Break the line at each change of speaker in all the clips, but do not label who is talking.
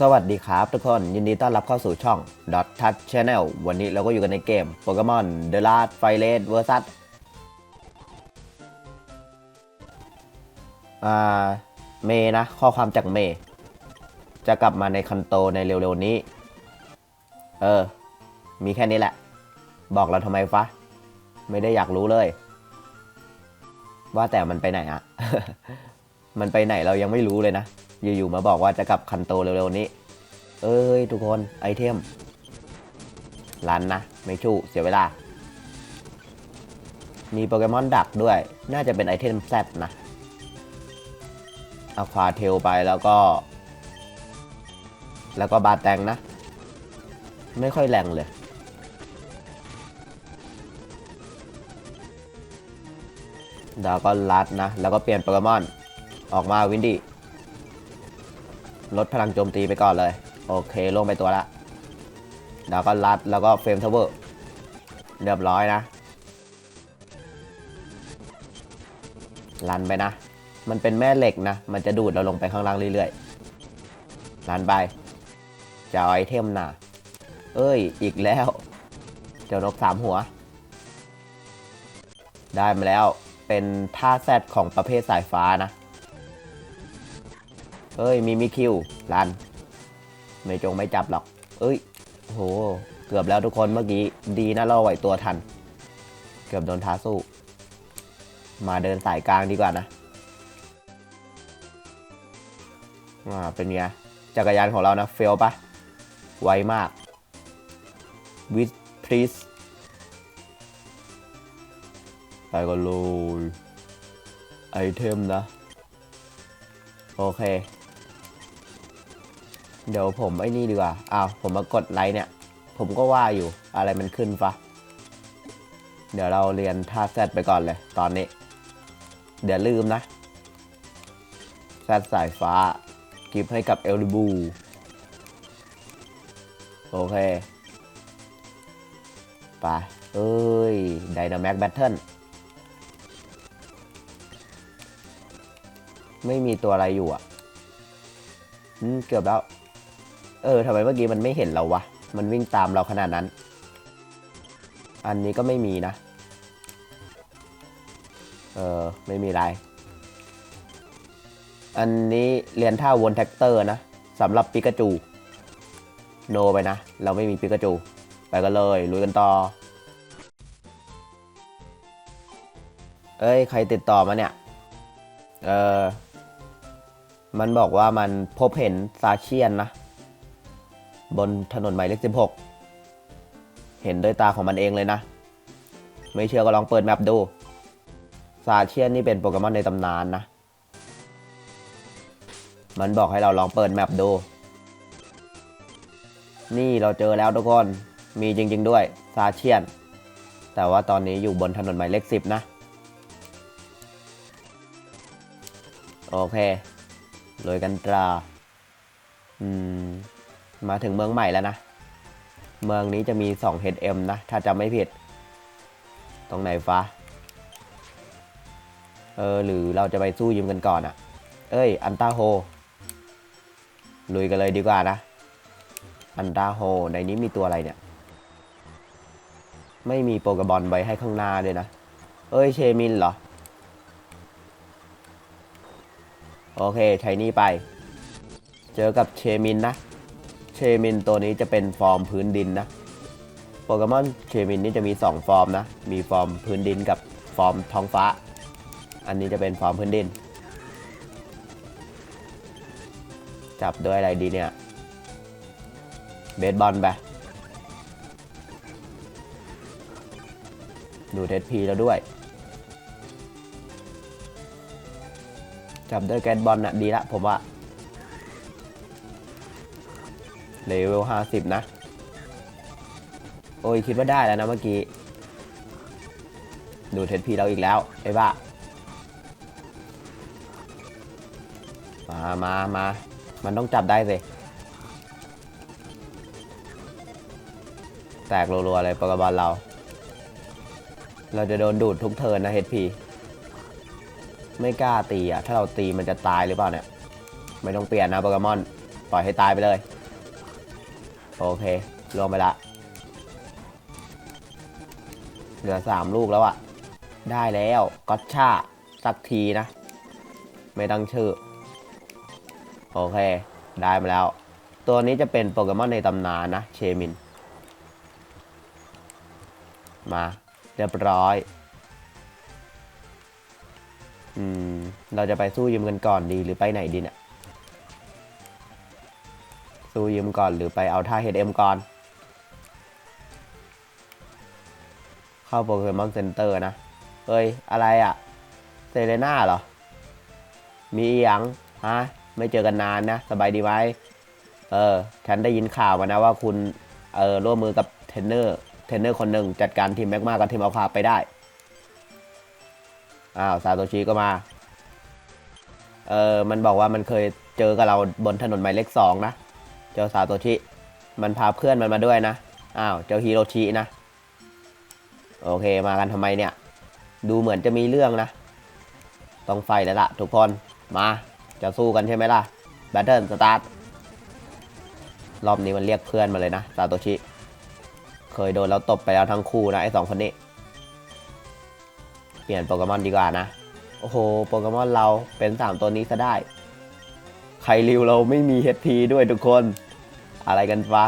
สวัสดีครับทุกคนยินดีต้อนรับเข้าสู่ช่อง Dot Touch Channel วันนี้เราก็อยู่กันในเกมโปเกมอน The Last Fire Red vs อ่าเมนะ ข้อความจากเม จะกลับมาในคันโตในเร็วๆนี้ เออ มีแค่นี้แหละ บอกเราทำไมฟะ ไม่ได้อยากรู้เลย ว่าแต่มันไปไหนอะ มันไปไหนเรายังไม่รู้เลยนะ อยู่ๆมาบอกว่าจะกลับคันโตเร็วๆนี้ เอ้ยทุกคนไอเทมรันนะ ไม่ชู้เสียเวลา มีโปเกมอนดักด้วย น่าจะเป็นไอเทมแซดนะเอาควาเทลไปแล้วก็ แล้วก็บาแตงนะ ไม่ค่อยแรงเลยดาวก็ลัดนะ แล้วก็เปลี่ยนโปเกมอน ออกมาวินดี้ ลดพลังโจมตีไปก่อนเลย โอเคลงไปตัวละดาวก็ลัดแล้วก็เฟรมทาวเวอร์เรียบร้อยนะลันไปนะ มันเป็นแม่เหล็กนะ มันจะดูดเราลงไปข้างล่างเรื่อยๆลันไปจะเอาไอเทมนะเอ้ย อีกแล้ว เจ้านกสามหัว ได้มาแล้ว เป็นท่าแซดของประเภทสายฟ้านะ เอ้ยมีมิคิวรัน ไม่จงไม่จับหรอก เอ้ยโห เกือบแล้วทุกคนเมื่อกี้ ดีนะเราไหวตัวทัน เกือบโดนท้าสู้ มาเดินสายกลางดีกว่านะอ่าเป็นไงจักรยานของเรานะเฟลปะไวมากวิ t พ e สไปก็เลยไอเทมนะ โอเค เดี๋ยวผมไอ้นี่ดีกว่า อ้าว ผมมากดไลค์เนี่ย ผมก็ว่าอยู่ อะไรมันขึ้นฟะ เดี๋ยวเราเรียนท่าแซดไปก่อนเลย ตอนนี้ เดี๋ยวลืมนะแซดสายฟ้า กิฟให้กับเอลลิบู โอเค ไป เอ้ยไดนาแม็กแบทเทิลไม่มีตัวอะไรอยู่อะ อืม เกือบแล้ว เออทำไมเมื่อกี้มันไม่เห็นเราวะ มันวิ่งตามเราขนาดนั้น อันนี้ก็ไม่มีนะ เออไม่มีไร อันนี้เรียนท่าวนแท็กเตอร์นะสำหรับปิกาจู โนไปนะ เราไม่มีปิกาจู ไปกันเลยลุยกันต่อ เอ้ย ใครติดต่อมาเนี่ย เออมันบอกว่ามันพบเห็นซาเชียนนะ บนถนนหมายเลข16 เห็นด้วยตาของมันเองเลยนะ ไม่เชื่อก็ลองเปิดแมปดูซาเชียนนี่เป็นโปเกมอนในตำนานนะ มันบอกให้เราลองเปิดแมปดู นี่เราเจอแล้วทุกคน มีจริง ๆ ด้วยซาเชียน แต่ว่าตอนนี้อยู่บนถนนหมายเลข10 นะ โอเคเลยกันตรา อืม มาถึงเมืองใหม่แล้วนะ เมืองนี้จะมี 2 HM นะ ถ้าจำไม่ผิด ตรงไหนฟ้าเออ หรือเราจะไปสู้ยิมกันก่อนอะ่ะ เอ้ย อันตาโฮ ลุยกันเลยดีกว่านะ อันตาโฮ ในนี้มีตัวอะไรเนี่ย ไม่มีโปเกบอลไว้ให้ข้างหน้าด้วยนะ เอ้ย เชมินเหรอ โอเค ใช้นี่ไป เจอกับเชมินนะ เชมินตัวนี้จะเป็นฟอร์มพื้นดินนะ โปเกมอนเชมินนี่จะมี 2 ฟอร์มนะ มีฟอร์มพื้นดินกับฟอร์มท้องฟ้า อันนี้จะเป็นฟอร์มพื้นดิน จับด้วยอะไรดีเนี่ย เบสบอลไป ดูเทสพีแล้วด้วย จับด้วยแกนบอลน่ะดีละผมว่า เลเวลห้าสิบนะ โอ้ยคิดว่าได้แล้วนะเมื่อกี้ ดูเทสพีเราอีกแล้วไอ้บ้า มามามา มันต้องจับได้สิแตกรัวๆเลยปกรมบอลเรา เราจะโดนดูดทุกเทินนะเฮดพีไม่กล้าตีอะ ถ้าเราตีมันจะตายหรือเปล่าเนี่ย ไม่ต้องเปลี่ยนนะโปเกมอน ปล่อยให้ตายไปเลย โอเคลงไปละ เหลือสามลูกแล้วอะได้แล้วก็ชาสักทีนะ ไม่ตั้งชื่อ โอเค ได้มาแล้ว ตัวนี้จะเป็นโปเกมอนในตำนานนะ เชมิน มา เรียบร้อยอืม เราจะไปสู้ยืมกันก่อนดีหรือไปไหนดีเนี่ย สู้ยืมก่อนหรือไปเอาท่า HM ก่อน เข้าโปเกมอนเซ็นเตอร์นะ เอ้ย อะไรอะ่ะ เซเลน่าเหรอ มีอีหยังฮะ ไม่เจอกันนานนะ สบายดีไหมเออ ฉันได้ยินข่าวมานะว่าคุณ เออร่วมมือกับเทรนเนอร์ เทรนเนอร์คนหนึ่งจัดการทีมแม็กมากับทีมอัลคาไปได้ อ้าว ซาโตชิก็มา เออ มันบอกว่ามันเคยเจอกับเราบนถนนหมายเลขสองนะ เจ้าซาโตชิ มันพาเพื่อนมันมาด้วยนะ อ้าว เจ้าฮิโรชินะ โอเค มากันทำไมเนี่ย ดูเหมือนจะมีเรื่องนะ ต้องไฟแล้วล่ะ ทุกคน มา จะสู้กันใช่ไหมล่ะ แบตเทิลสตาร์ท รอบนี้มันเรียกเพื่อนมาเลยนะซาโตชิ เคยโดนแล้วตบไปแล้วทั้งคู่นะไอ้สองคนนี้ เปลี่ยนโปเกมอนดีกว่านะ โอ้โห โปเกมอนเราเป็น3ตัวนี้ซะได้ไคริวเราไม่มี HP ด้วยทุกคน อะไรกันฟะ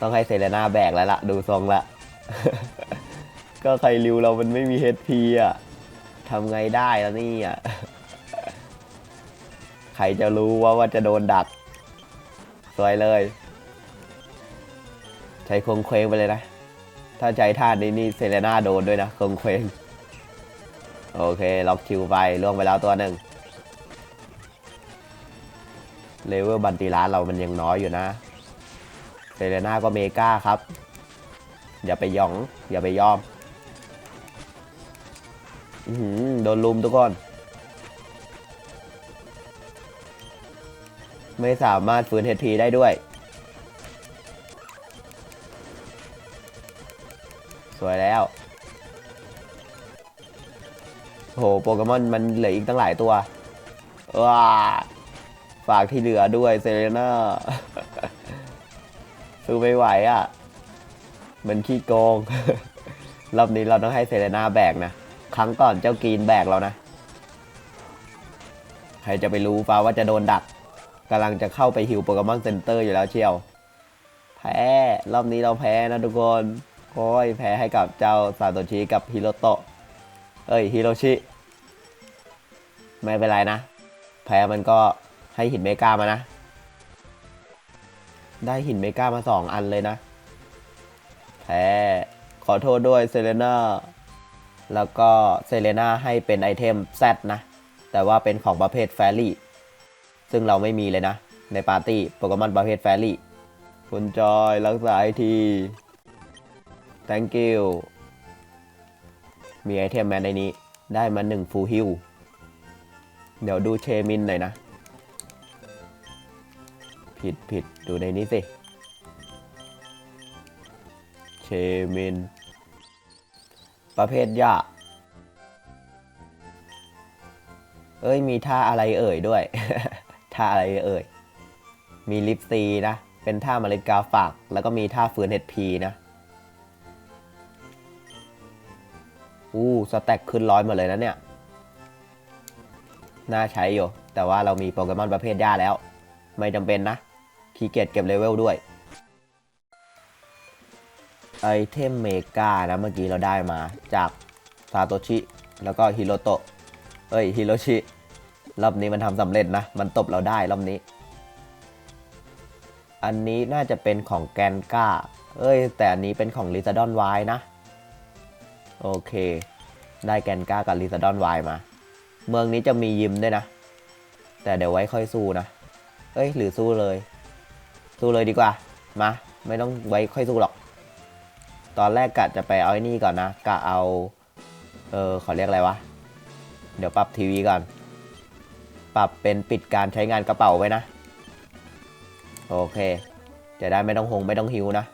ต้องให้เซเลนาแบกแล้วล่ะ ดูทรงละ ก็ไครริวเรามันไม่มี HP อะทำไงได้แล้วนี่อะ ใครจะรู้ว่าว่าจะโดนดัก สวยเลย ใช้คงเคว้งไปเลยนะ ถ้าใจท่านี้นี่เซเลนาโดนด้วยนะคงเคว้งโอเค ล็อกคิวไปล่วงไปแล้วตัวหนึ่ง เลเวลบันตีร้านเรามันยังน้อยอยู่นะเซเลน่าก็เมกาครับ อย่าไปยอง อย่าไปยอมอือหือโดนลุมทุกคน ไม่สามารถฟื้น HP ได้ด้วย สวยแล้วโหโปเกมอนมันเหลืออีกตั้งหลายตัวว้า ฝากที่เหลือด้วยเซเลน่าสู้ไม่ไหวอะ มันขี้โกง รอบนี้เราต้องให้เซเลน่าแบกนะ ครั้งก่อนเจ้ากรีนแบกเรานะ ใครจะไปรู้ฟ้าว่าจะโดนดักกำลังจะเข้าไปฮิวโปเกมอนเซ็นเตอร์อยู่แล้วเชียว แพ้ รอบนี้เราแพ้นะทุกคนโอ้ยแพ้ให้กับเจ้าซาโตชิกับฮิโรโตะ เอ้ยฮิโรชิ ไม่เป็นไรนะ แพ้มันก็ ให้หินเมกามานะ ได้หินเมกามาสองอันเลยนะแพ้ขอโทษด้วยเซเลน่าแล้วก็เซเลน่าให้เป็นไอเทมแซดนะ แต่ว่าเป็นของประเภทแฟรี่ ซึ่งเราไม่มีเลยนะ ในปาร์ตี้โปเกมอนประเภทแฟรี่ คุณจอยรักษาไอที thank you มีไอเทมแมนในนี้ ได้มาหนึ่งฟูลฮิลเดี๋ยวดูเชมินหน่อยนะ ผิดผิดดูในนี้สิเชมิน ประเภทหญ้าเอ้ยมีท่าอะไรเอ่ยด้วย ท่าอะไรเอ่ย มีลิปซีนะ เป็นท่าเมล็ดกาฝาก แล้วก็มีท่าฝืนเฮดพีนะอู้สแต็กขึ้นร้อยหมดเลยนะเนี่ย น่าใช้อยู่ แต่ว่าเรามีโปเกมอนประเภทหญ้าแล้ว ไม่จำเป็นนะ ขี้เกียจเก็บเลเวลด้วย ไอเทมเมกานะเมื่อกี้เราได้มาจากซาโตชิ แล้วก็ฮิโรโตะ เอ้ยฮิโรชิ รอบนี้มันทำสำเร็จนะ มันตบเราได้รอบนี้ อันนี้น่าจะเป็นของแกนก้า เอ้ย แต่อันนี้เป็นของลิซาดอนไวนะ โอเค ได้แกนก้ากับลิซาดอนไวมา เมืองนี้จะมียิมด้วยนะ แต่เดี๋ยวไว้ค่อยสู้นะ เอ้ย หรือสู้เลย สู้เลยดีกว่า มา ไม่ต้องไว้ค่อยสู้หรอก ตอนแรกกะจะไปเอาไอ้นี่ก่อนนะ กะเอา เออขอเรียกอะไรวะ เดี๋ยวปรับทีวีก่อน ปรับเป็นปิดการใช้งานกระเป๋าไว้นะ โอเค จะได้ไม่ต้องหงไม่ต้องหิวนะ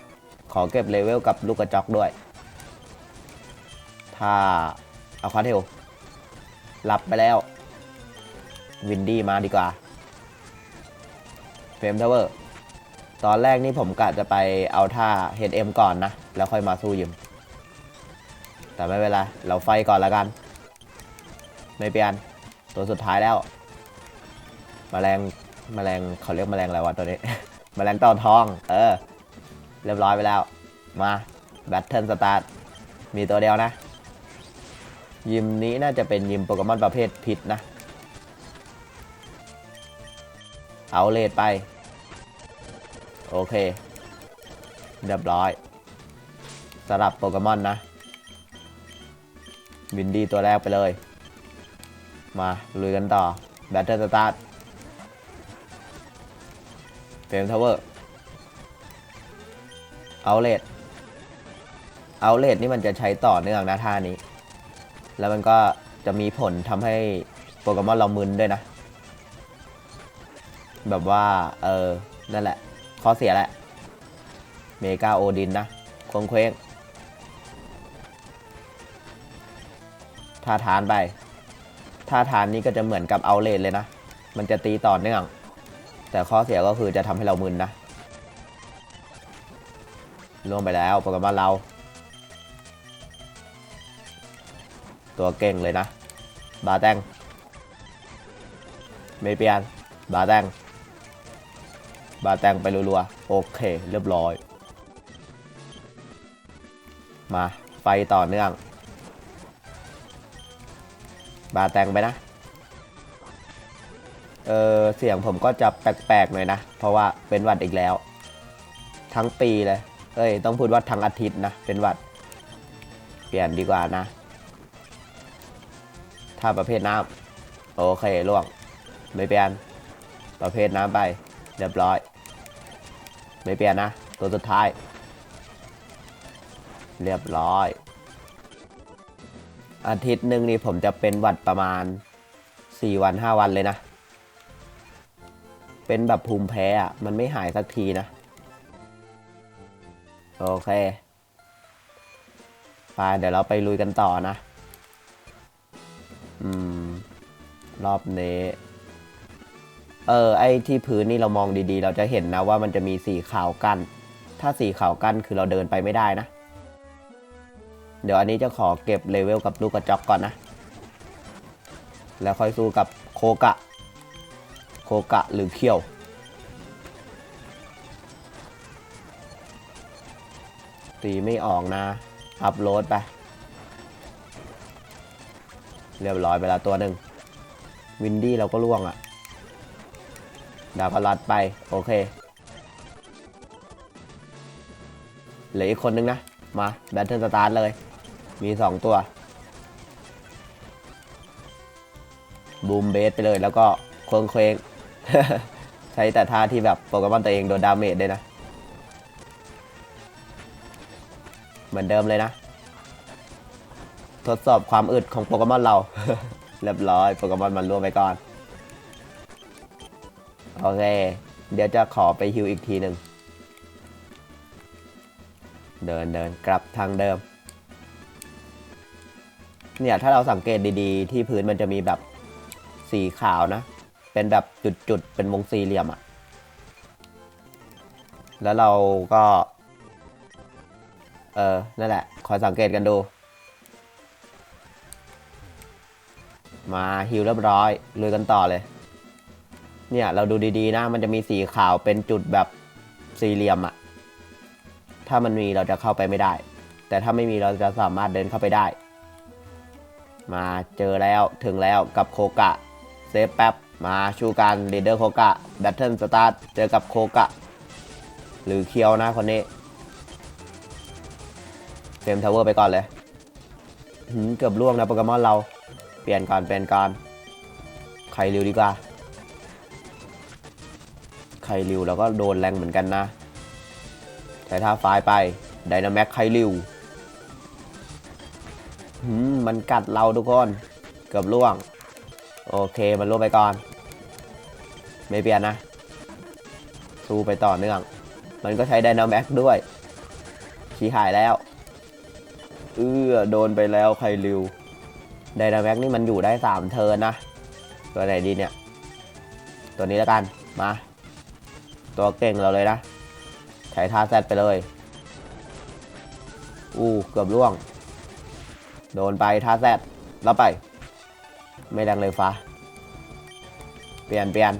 ขอเก็บเลเวลกับลูกกระจอกด้วย ถ้าเอาคาเทลหลับไปแล้ว วินดี้มาดีกว่าเฟรมทาวเวอร์ ตอนแรกนี่ผมกะจะไปเอาท่า HM ก่อนนะ แล้วค่อยมาสู้ยิมแต่ไม่เป็นไร เราไฟก่อนล้วกัน ไม่เปลี่ยน ตัวสุดท้ายแล้วแมลงแมลงเขาเรียกแมลงอะไรวะตัวนี้แมลงเต่าทอง เออ เรียบร้อยไปแล้ว มาแบทเทิลสตาร์ทมีตัวเดียวนะ ยิมนี้น่าจะเป็นยิมโปเกมอนประเภทพิษนะ เอาเลดไป โอเค เรียบร้อยสลับโปเกมอนนะ วินดี้ตัวแรกไปเลย มาลุยกันต่อ แบตเตอร์สตาร์ทเฟรมทาวเวอร์เอาเลดเอาเลดนี่มันจะใช้ต่อเนื่องนะท่านี้ แล้วมันก็จะมีผลทำให้โปเกมอนเรามึนด้วยนะ แบบว่า เออ นั่นแหละ อเสียแหละ เมกาโอดินนะคงเคว้งท่าทานไปท่าทานนี้ก็จะเหมือนกับเอาเลนเลยนะ มันจะตีต่อเนื่อง แต่ข้อเสียก็คือจะทำให้เรามึนนะล่วงไปแล้วโปเกมอนเรา ตัวเก่งเลยนะ บาแตงไม่เปลี่ยน บาแตง บาแตงไปรัวๆ โอเค เรียบร้อย มา ไฟต่อเนื่อง บาแตงไปนะ เออเสียงผมก็จะแปลกๆหน่อยนะ เพราะว่าเป็นหวัดอีกแล้ว ทั้งปีเลย เอ้ย ต้องพูดว่าทั้งอาทิตย์นะ เป็นหวัด เปลี่ยนดีกว่านะ ถ้าประเภทน้ำโอเคล่วงไม่เปลี่ยนประเภทน้ำไปเรียบร้อย ไม่เปลี่ยนนะ ตัวสุดท้าย เรียบร้อย อาทิตย์หนึ่งนี่ผมจะเป็นวัดประมาณ 4 วัน 5 วันเลยนะ เป็นแบบภูมิแพ้อะมันไม่หายสักทีนะ โอเคไปเดี๋ยวเราไปลุยกันต่อนะ อืม รอบนี้ เออไอ้ที่พื้นนี่เรามองดีๆ เราจะเห็นนะว่ามันจะมีสีขาวกัน้นถ้าสีขาวกั้นคือเราเดินไปไม่ได้นะ เดี๋ยวอันนี้จะขอเก็บเลเวลกับลูกกระจอกก่อนนะ แล้วค่อยสู้กับโคกะ โคกะหรือเคียวตีไม่ออกนะ อัพโหลดไป เรียบร้อยไปแล้วตัวหนึ่งวินดี้เราก็ล่วงอะ่ะ ดาวพลัดไป โอเค เหลืออีกคนนึงนะ มาแบทเทิลสตาร์ทเลย มีสองตัว บูมเบสไปเลยแล้วก็เคว้งเคว้งใช้แต่ท่าที่แบบโปเกมอนตัวเองโดนดาเมจด้วยนะ เหมือนเดิมเลยนะ ทดสอบความอึดของโปเกมอนเรา เรียบร้อยโปเกมอนมันร่วมไปก่อน โอเค เดี๋ยวจะขอไปฮิวอีกทีหนึ่ง เดินเดินกลับทางเดิม เนี่ยถ้าเราสังเกตดีๆ ที่พื้นมันจะมีแบบสีขาวนะ เป็นแบบจุดๆ เป็นวงสี่เหลี่ยมอะแล้วเราก็ เออ นั่นแหละ คอยสังเกตกันดู มาฮิวเรียบร้อยลุยกันต่อเลย เนี่ยเราดูดีๆนะมันจะมีสีขาวเป็นจุดแบบสี่เหลี่ยมอะถ้ามันมีเราจะเข้าไปไม่ได้ แต่ถ้าไม่มีเราจะสามารถเดินเข้าไปได้ มาเจอแล้วถึงแล้วกับโคกะเซฟแป๊บมาชูการลีดเดอร์โคกะแบทเทิลสตาร์ทเจอกับโคกะ หรือเคียวนะคนนี้เฟมทาวเวอร์ไปก่อนเลยเกือบล่วงนะโปเกมอนเราเปลี่ยนก่อนเปลี่ยนก่อนใครเริวดีกว่า ใคริวแล้วก็โดนแรงเหมือนกันนะใช้ท่าไฟไปไดนาแม็กไคริวมมันกัดเราทุกคนเกือบล่วง โอเคมันล่วงไปก่อน ไม่เปลี่ยนนะ สู้ไปต่อเนื่อง มันก็ใช้ไดนาแม็กด้วยชี้หายแล้ว เอื้อโดนไปแล้วไคริวไดนาแม็กนี่มันอยู่ได้ 3 เทิร์นนะ ตัวไหนดีเนี่ย ตัวนี้แล้วกันมา ตัวเก่งเราเลยนะใช้ท่าแซดไปเลย อู้เกือบล่วง โดนไปท่าแซดแล้วไป ไม่แรงเลยฟ้า เปลี่ยนเปลี่ยน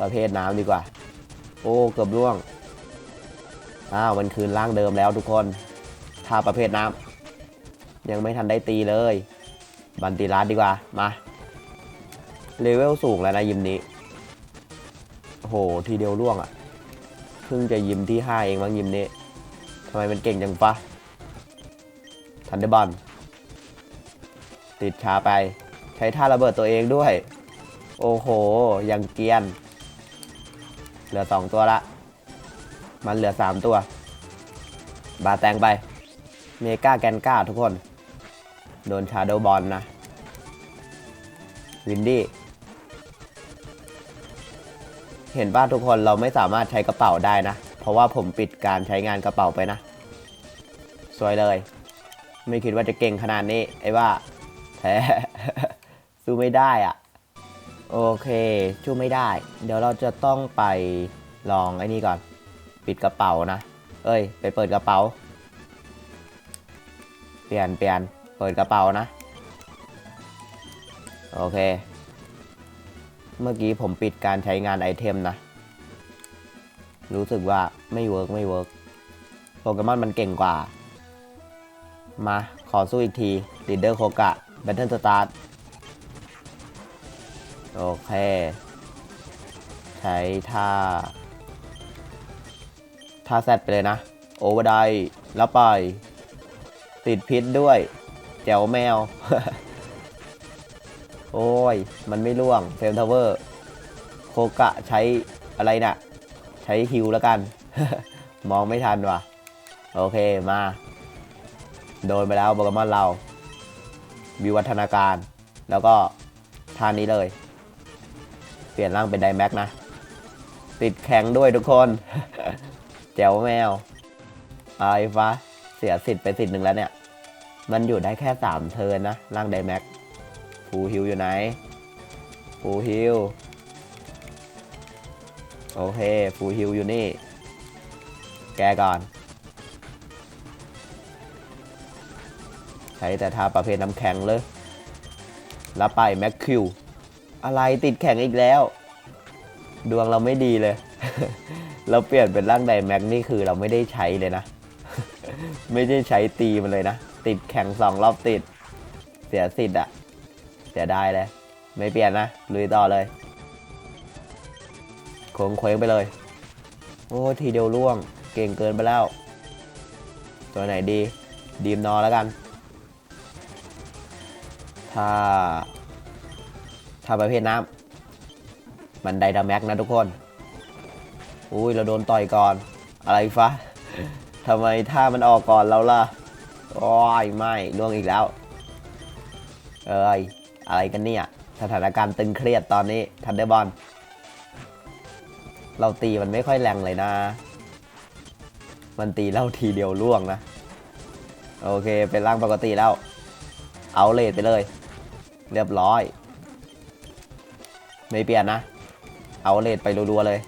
ประเภทน้ำดีกว่า โอ้เกือบล่วง อ้าวมันคืนร่างเดิมแล้วทุกคนท่าประเภทน้ำยังไม่ทันได้ตีเลย บันติรัสดีกว่า มา เลเวลสูงแล้วนะยิมนี้ หทีเดียวล่วงอะ่ะเพิ่งจะยิมที่5เองมั้งยิมนี้ทำไมมันเก่งจังฟะทันเดอร์บอลติดชาไป ใช้ท่าระเบิดตัวเองด้วย โอ้โห ยังเกียน เหลือ2ตัวละ มันเหลือ3ตัว บาแตงไป เมกาแกนก้าทุกคน โดนชาโดบอลนะ วินดี้ เห็นป่ะทุกคนเราไม่สามารถใช้กระเป๋าได้นะ เพราะว่าผมปิดการใช้งานกระเป๋าไปนะ สวยเลย ไม่คิดว่าจะเก่งขนาดนี้ ไอ้ว่าแพ้สู้ไม่ได้อะโอเคชู้ไม่ได้ เดี๋ยวเราจะต้องไปลองไอ้นี่ก่อน ปิดกระเป๋านะ เอ้ย ไปเปิดกระเป๋า เปลี่ยนเปลี่ยนเปิดกระเป๋านะ โอเค เมื่อกี้ผมปิดการใช้งานไอเทมนะ รู้สึกว่าไม่เวิร์กไม่เวิร์กโปเกมอนมันเก่งกว่า มาขอสู้อีกทีลีดเดอร์โคกะแบทเทิลสตาร์ทโอเค ใช้ท่า ท่าแซดไปเลยนะ โอเวอร์ไดแล้วไป ติดพิษด้วย แจวแมว โอ้ย มันไม่ล่วงเฟมทาวเวอร์ โคกะใช้อะไรนะ่ะ ใช้ฮิวแล้วกัน มองไม่ทันว่ะ โอเคมา โดนไปแล้วโปเกมอนเรา วิวัฒนาการ แล้วก็ท่านี้เลย เปลี่ยนร่างเป็นไดแม็กนะ ติดแข็งด้วยทุกคน แจ๋วแมวไอฟ้าเสียสิทธิ์ไปสิทธิ์หนึ่งแล้วเนี่ย มันอยู่ได้แค่ 3 เทิร์นนะร่างไดแม็ก ฟูฮิลอยู่ไหนฟูฮิลโอเคฟูฮิลอยู่นี่ แกก่อน ใช้แต่ท่าประเภทน้ำแข็งเลยแล้วไปแม็กคิวอะไรติดแข็งอีกแล้ว ดวงเราไม่ดีเลย เราเปลี่ยนเป็นร่างไดแม็กนี่คือเราไม่ได้ใช้เลยนะ ไม่ได้ใช้ตีมันเลยนะ ติดแข็งสองรอบติด เสียสิทธิ์อะ เสียได้เลย ไม่เปลี่ยนนะ ลุยต่อเลยโค้งเคว้งไปเลย โอ้ทีเดียวล่วง เก่งเกินไปแล้ว ตัวไหนดี ดีมนอแล้วกัน ถ้า ถ้าประเภทน้ำมันไดดาแม็กนะทุกคน อุ้ยเราโดนต่อยก่อน อะไรฟะทำไมถ้ามันออกก่อนเราล่ะ โอ้ยไม่ล่วงอีกแล้ว เอ้ย อะไรกันเนี่ย สถานการณ์ตึงเครียดตอนนี้ทันเดอร์บอลเราตีมันไม่ค่อยแรงเลยนะ มันตีเล่าทีเดียวล่วงนะ โอเค เป็นร่างปกติแล้ว เอาเลทไปเลย เรียบร้อย ไม่เปลี่ยนนะ เอาเลทไปรัวๆเลย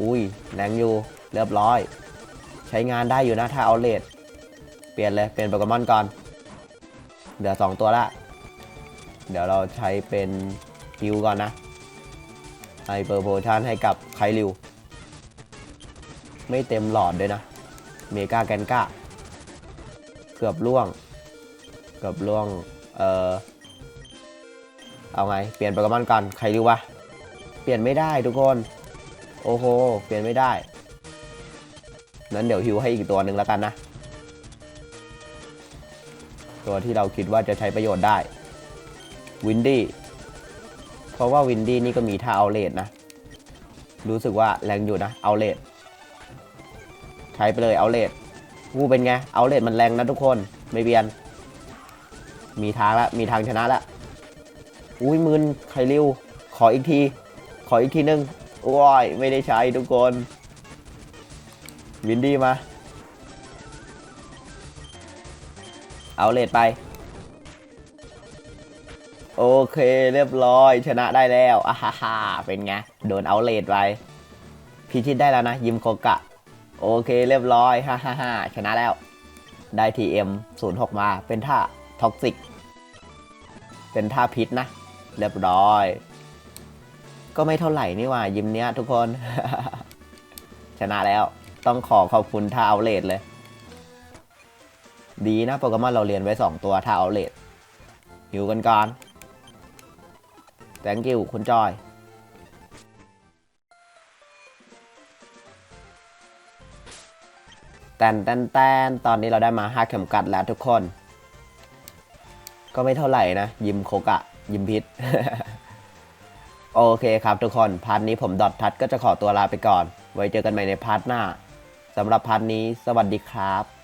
อุ้ยแรงอยู่ เรียบร้อย ใช้งานได้อยู่นะถ้าเอาเลทเปลี่ยนเลย เปลี่ยนโปเกมอนก่อน เหลือ2ตัวละ เดี๋ยวเราใช้เป็นฮิวก่อนนะไฮเปอร์โพชั่นให้กับไคลิว ไม่เต็มหลอดด้วยนะ เมกาแกนกาเกือบล่วง เกือบล่วง เออเอาไง เปลี่ยนโปเกมอนก่อนไคลิววะ เปลี่ยนไม่ได้ทุกคน โอ้โห เปลี่ยนไม่ได้ นั้นเดี๋ยวฮิวให้อีกตัวหนึ่งแล้วกันนะ ตัวที่เราคิดว่าจะใช้ประโยชน์ได้ วินดี้เพราะว่าวินดี้นี่ก็มีท่าเอาเลดนะ รู้สึกว่าแรงอยู่นะเอาเลดใช้ไปเลยเอาเลดวูเป็นไงเอาเลดมันแรงนะทุกคนไม่เบียน มีทางละมีทางชนะละอุ้ยมืนไคริวขออีกที ขออีกทีนึงโอ้ยไม่ได้ใช้ทุกคนวินดี้มา เอาเลดไป โอเคเรียบร้อยชนะได้แล้วอ่าฮ่าฮ่าเป็นไง โดนเอาเลดไปพิชิตได้แล้วนะ ยิมโคกะ โอเคเรียบร้อยฮ่าฮ่าฮ่าชนะแล้ว ได้ TM 06มศูนย์หกมาเป็นท่าท็อกซิก เป็นท่าพิษนะ เรียบร้อย ก็ไม่เท่าไหร่นี่หว่า ยิมเนี้ยทุกคน ชนะแล้วต้องขอขอบคุณท่าเอาเลดเลย ดีนะโปเกมอนเราเรียนไว้ 2 ตัวท่าเอาเลดอยู่กันก่อน thank you คุณจอยแตนแตนแตนตอนนี้เราได้มา5เข็มกัดแล้วทุกคน ก็ไม่เท่าไหร่นะ ยิมโคกะ ยิมพิษ โอเคครับทุกคน พาร์ทนี้ผมดอททัดก็จะขอตัวลาไปก่อน ไว้เจอกันใหม่ในพาร์ทหน้าสำหรับพาร์ทนี้ สวัสดีครับ